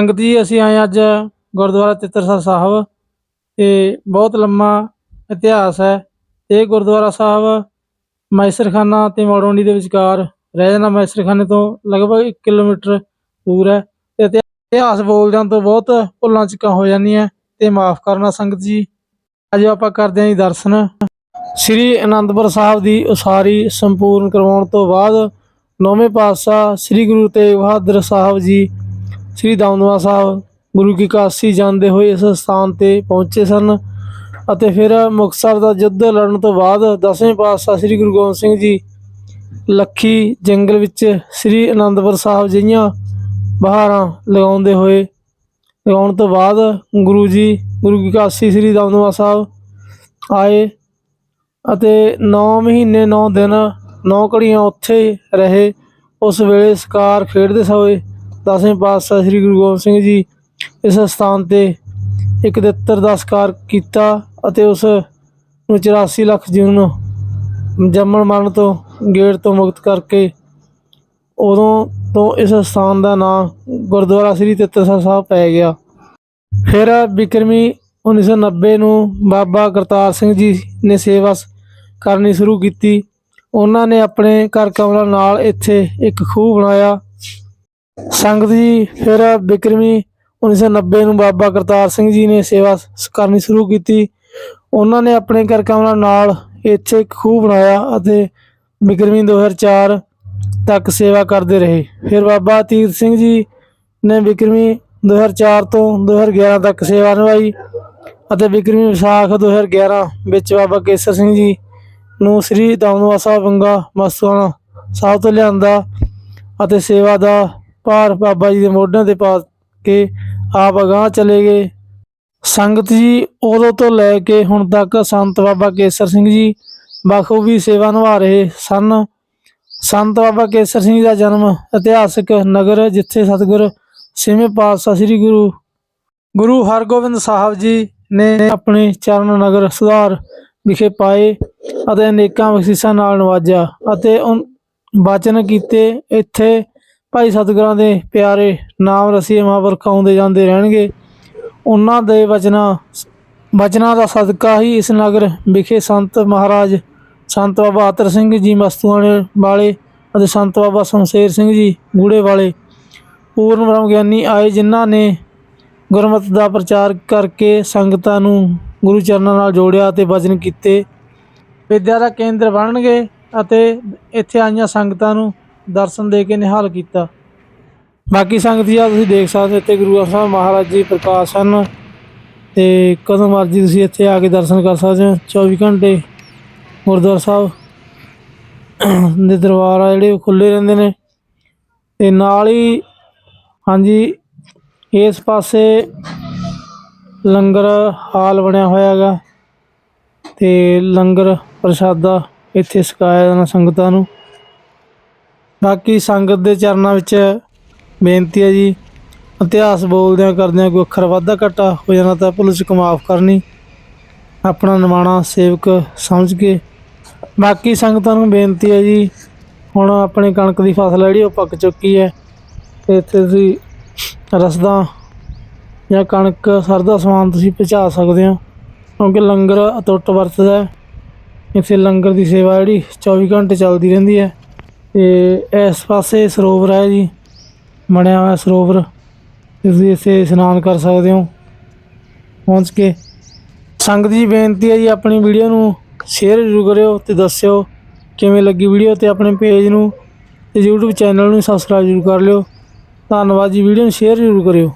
ਸੰਗਤ ਜੀ, ਅਸੀਂ ਆਏ ਅੱਜ ਗੁਰਦੁਆਰਾ ਤਿੱਤਰਸਾ ਸਾਹਿਬ। ਤੇ ਬਹੁਤ ਲੰਮਾ ਇਤਿਹਾਸ ਹੈ। ਇਹ ਗੁਰਦੁਆਰਾ ਸਾਹਿਬ ਮੈਸਰਖਾਨਾ ਤੇ ਮੌੜਵੰਡੀ ਦੇ ਵਿਚਕਾਰ ਰਹਿ ਜਾਂਦਾ। ਮੈਸਰਖਾਨੇ ਤੋਂ ਲਗਭਗ 1 ਕਿਲੋਮੀਟਰ ਦੂਰ ਹੈ। ਤੇ ਇਤਿ- ਇਤਿਹਾਸ ਬੋਲਦਿਆਂ ਤੋਂ ਬਹੁਤ ਭੁੱਲਾਂ ਚੁੱਕਾਂ ਹੋ ਜਾਂਦੀਆਂ ਤੇ ਮਾਫ ਕਰਨਾ ਸੰਗਤ ਜੀ। ਅੱਜ ਆਪਾਂ ਕਰਦੇ ਹਾਂ ਜੀ ਦਰਸ਼ਨ। ਸ੍ਰੀ ਅਨੰਦਪੁਰ ਸਾਹਿਬ ਦੀ ਉਸਾਰੀ ਸੰਪੂਰਨ ਕਰਵਾਉਣ ਤੋਂ ਬਾਅਦ ਨੌਵੇਂ ਪਾਤਸ਼ਾਹ ਸ੍ਰੀ ਗੁਰੂ ਤੇਗ ਬਹਾਦਰ ਸਾਹਿਬ ਜੀ ਸ੍ਰੀ ਦਮਦਮਾ ਸਾਹਿਬ ਗੁਰੂ ਕੀ ਕਾਸ਼ੀ ਜਾਂਦੇ ਹੋਏ ਇਸ ਸਥਾਨ ਤੇ ਪਹੁੰਚੇ ਸਨ ਅਤੇ ਫਿਰ ਮੁਕਤਸਰ ਦਾ ਯੁੱਧ ਲੜਨ ਤੋਂ ਬਾਅਦ ਦਸਵੇਂ ਪਾਤਸ਼ਾਹ ਸ੍ਰੀ ਗੁਰੂ ਗੋਬਿੰਦ ਸਿੰਘ ਜੀ ਲੱਖੀ ਜੰਗਲ ਵਿੱਚ ਸ੍ਰੀ ਅਨੰਦਪੁਰ ਸਾਹਿਬ ਜਿਹੀਆਂ ਬਹਾਰਾਂ ਲਗਾਉਂਦੇ ਹੋਏ, ਲਗਾਉਣ ਤੋਂ ਬਾਅਦ ਗੁਰੂ ਜੀ, ਗੁਰੂ ਕੀ ਕਾਸ਼ੀ ਸ੍ਰੀ ਦਮਦਮਾ ਸਾਹਿਬ ਆਏ ਅਤੇ 9 ਮਹੀਨੇ 9 ਦਿਨ 9 ਘੜੀਆਂ ਉੱਥੇ ਰਹੇ। ਉਸ ਵੇਲੇ ਸਕਾਰ ਖੇਡਦੇ ਹੋਏ ਦਸਵੇਂ ਪਾਤਸ਼ਾਹ ਸ੍ਰੀ ਗੁਰੂ ਗੋਬਿੰਦ ਸਿੰਘ ਜੀ ਇਸ ਸਥਾਨ ਤੇ ਇੱਕ ਦਿੱਤਰ ਦਾ ਸਕਾਰ ਕੀਤਾ ਅਤੇ ਉਸ ਨੂੰ 84 ਲੱਖ ਜੀਵ ਜੰਮਣ ਮਰਨ ਤੋਂ ਗੇੜ ਤੋਂ ਮੁਕਤ ਕਰਕੇ ਉਦੋਂ ਤੋਂ ਇਸ ਸਥਾਨ ਦਾ ਨਾਮ ਗੁਰਦੁਆਰਾ ਸ੍ਰੀ ਤਿੱਤਰਸਾ ਸਾਹਿਬ ਪੈ ਗਿਆ। ਫਿਰ ਬਿਕਰਮੀ 1990 ਨੂੰ ਬਾਬਾ ਕਰਤਾਰ ਸਿੰਘ ਜੀ ਨੇ ਸੇਵਾ ਸ- ਕਰਨੀ ਸ਼ੁਰੂ ਕੀਤੀ। ਉਹਨਾਂ ਨੇ ਆਪਣੇ ਘਰ ਕਮਰਾ ਨਾਲ ਇੱਥੇ ਇੱਕ ਖੂਹ ਬਣਾਇਆ। ਸੰਗਤ ਜੀ ਫਿਰ ਬਿਕਰਮੀ 1990 ਨੂੰ ਬਾਬਾ ਕਰਤਾਰ ਸਿੰਘ ਜੀ ਨੇ ਸੇਵਾ ਕਰਨੀ ਸ਼ੁਰੂ ਕੀਤੀ। ਉਹਨਾਂ ਨੇ ਆਪਣੇ ਘਰ ਕਮਰਾ ਨਾਲ ਇੱਥੇ ਇੱਕ ਖੂਹ ਬਣਾਇਆ ਅਤੇ ਬਿਕਰਮੀ 2004 ਤੱਕ ਸੇਵਾ ਕਰਦੇ ਰਹੇ। ਫਿਰ ਬਾਬਾ ਤੀਰਥ ਸਿੰਘ ਜੀ ਨੇ ਬਿਕਰਮੀ 2004 ਤੋਂ 2011 ਤੱਕ ਸੇਵਾ ਨਿਭਾਈ ਅਤੇ ਬਿਕਰਮੀ ਵਿਸਾਖ 2011 ਵਿੱਚ ਬਾਬਾ ਕੇਸਰ ਸਿੰਘ ਜੀ ਨੂੰ ਸ੍ਰੀ ਦਮਦਮਾ ਸਾਹਿਬ ਬੰਗਾ ਮਸਤੂਆਣਾ ਸਾਹਿਬ ਤੋਂ ਲਿਆਂਦਾ ਅਤੇ ਸੇਵਾ ਦਾ ਭਾਰ ਬਾਬਾ ਜੀ ਦੇ ਮੋਢਿਆਂ ਤੇ ਪਾ ਕੇ ਆਪ ਅਗਾਂਹ ਚਲੇ ਗਏ। ਸੰਗਤ ਜੀ, ਉਦੋਂ ਤੋਂ ਲੈ ਕੇ ਹੁਣ ਤੱਕ ਸੰਤ ਬਾਬਾ ਕੇਸਰ ਸਿੰਘ ਜੀ ਬਖੂਬੀ ਸੇਵਾ ਨਿਭਾ ਰਹੇ ਸਨ। ਸੰਤ ਬਾਬਾ ਕੇਸਰ ਸਿੰਘ ਦਾ ਜਨਮ ਇਤਿਹਾਸਕ ਨਗਰ ਜਿੱਥੇ ਸਤਿਗੁਰ ਛੇਵੇਂ ਪਾਤਸ਼ਾਹ ਸ੍ਰੀ ਗੁਰੂ ਗੁਰੂ ਹਰਗੋਬਿੰਦ ਸਾਹਿਬ ਜੀ ਨੇ ਆਪਣੇ ਚਰਨ ਨਗਰ ਸੁਧਾਰ ਵਿਖੇ ਪਾਏ ਅਤੇ ਅਨੇਕਾਂ ਬਖਸ਼ਿਸ਼ਾਂ ਨਾਲ ਨਵਾਜਿਆ ਅਤੇ ਉਨ- ਬਚਨ ਕੀਤੇ ਇੱਥੇ ਭਾਈ ਸਤਿਗੁਰਾਂ ਦੇ ਪਿਆਰੇ ਨਾਮ ਰਸੀਏ ਮਹਾਂਪੁਰਖ ਆਉਂਦੇ ਜਾਂਦੇ ਰਹਿਣਗੇ। ਉਹਨਾਂ ਦੇ ਵਚਨਾਂ ਵਚਨਾਂ ਦਾ ਸਦਕਾ ਹੀ ਇਸ ਨਗਰ ਵਿਖੇ ਸੰਤ ਮਹਾਰਾਜ ਸੰਤ ਬਾਬਾ ਆਤਰ ਸਿੰਘ ਜੀ ਮਸਤੂਆਣੇ ਵਾਲੇ ਅਤੇ ਸੰਤ ਬਾਬਾ ਸ਼ਮਸ਼ੇਰ ਸਿੰਘ ਜੀ ਗੂੜੇ ਵਾਲੇ ਪੂਰਨ ਬ੍ਰਹਮ ਗਿਆਨੀ ਆਏ, ਜਿਨ੍ਹਾਂ ਨੇ ਗੁਰਮਤਿ ਦਾ ਪ੍ਰਚਾਰ ਕਰਕੇ ਸੰਗਤਾਂ ਨੂੰ ਗੁਰੂ ਚਰਨਾਂ ਨਾਲ ਜੋੜਿਆ ਅਤੇ ਵਚਨ ਕੀਤੇ। ਵਿਦਿਆ ਦਾ ਕੇਂਦਰ ਬਣਨਗੇ ਅਤੇ ਇੱਥੇ ਆਈਆਂ ਸੰਗਤਾਂ ਨੂੰ ਦਰਸ਼ਨ ਦੇ ਕੇ ਨਿਹਾਲ ਕੀਤਾ। ਬਾਕੀ ਸੰਗਤ ਜੀ ਆ ਤੁਸੀਂ ਦੇਖ ਸਕਦੇ ਹੋ ਇੱਥੇ ਗੁਰੂ ਗ੍ਰੰਥ ਸਾਹਿਬ ਮਹਾਰਾਜ ਜੀ ਪ੍ਰਕਾਸ਼ ਹਨ ਤੇ ਕਦੋਂ ਮਰਜ਼ੀ ਤੁਸੀਂ ਇੱਥੇ ਆ ਕੇ ਦਰਸ਼ਨ ਕਰ ਸਕਦੇ ਹੋ। 24 ਘੰਟੇ ਗੁਰਦੁਆਰਾ ਸਾਹਿਬ ਦੇ ਦਰਬਾਰ ਆ ਜਿਹੜੇ ਖੁੱਲੇ ਰਹਿੰਦੇ ਨੇ। ਤੇ ਨਾਲ ਹੀ, ਹਾਂਜੀ, ਇਸ ਪਾਸੇ ਲੰਗਰ ਹਾਲ ਬਣਿਆ ਹੋਇਆ ਹੈਗਾ ਤੇ ਲੰਗਰ ਪ੍ਰਸ਼ਾਦਾ ਇੱਥੇ ਛਕਾਇਆ ਜਾਣਾ ਸੰਗਤਾਂ ਨੂੰ। ਬਾਕੀ ਸੰਗਤ ਦੇ ਚਰਨਾਂ ਵਿੱਚ ਬੇਨਤੀ ਹੈ ਜੀ, ਇਤਿਹਾਸ ਬੋਲਦਿਆਂ ਕਰਦਿਆਂ ਕੋਈ ਅੱਖਰ ਵਾਧਾ ਘਟਾ ਹੋ ਜਾਣਾ ਤਾਂ ਪੁਲਿਸ ਚੁੱਕ ਮਾਫ ਕਰਨੀ। ਆਪਣਾ ਨਿਮਾਣਾ ਸੇਵਕ ਸਮਝ ਕੇ। ਬਾਕੀ ਸੰਗਤਾਂ ਨੂੰ ਬੇਨਤੀ ਹੈ ਜੀ, ਹੁਣ ਆਪਣੇ ਕਣਕ ਦੀ ਫਸਲ ਜਿਹੜੀ ਉਹ ਪੱਕ ਚੁੱਕੀ ਹੈ। ਤੇ ਇੱਥੇ ਤੁਸੀਂ ਰਸਦਾਂ ਜਾਂ ਕਣਕ ਸਰਦਾ ਸਮਾਨ ਤੁਸੀਂ ਪਹੁੰਚਾ ਸਕਦੇ ਹੋ। ਕਿਉਂਕਿ ਲੰਗਰ ਅਟੁੱਟ ਵਰਤਦਾ ਹੈ। ਇੱਥੇ ਲੰਗਰ ਦੀ ਸੇਵਾ ਜਿਹੜੀ 24 ਘੰਟੇ ਚੱਲਦੀ ਰਹਿੰਦੀ ਹੈ। ਤੇ ਇਸ ਪਾਸੇ ਸਰੋਵਰ ਹੈ ਜੀ, ਬਣਿਆ ਹੋਇਆ ਸਰੋਵਰ। ਤੁਸੀਂ ਇੱਥੇ ਇਸ਼ਨਾਨ ਕਰ ਸਕਦੇ ਹੋ। ਪਹੁੰਚ ਕੇ। ਸੰਗਤ ਜੀ, ਬੇਨਤੀ ਹੈ ਜੀ, ਆਪਣੀ ਵੀਡੀਓ ਨੂੰ ਸ਼ੇਅਰ ਜ਼ਰੂਰ ਕਰਿਓ ਤੇ ਦੱਸਿਓ ਕਿਵੇਂ ਲੱਗੀ ਵੀਡੀਓ ਤੇ ਆਪਣੇ ਪੇਜ ਨੂੰ ਤੇ YouTube ਚੈਨਲ ਨੂੰ ਸਬਸਕ੍ਰਾਈਬ ਜ਼ਰੂਰ ਕਰ ਲਿਓ। ਧੰਨਵਾਦ ਜੀ, ਵੀਡੀਓ ਨੂੰ ਸ਼ੇਅਰ ਜ਼ਰੂਰ ਕਰਿਓ।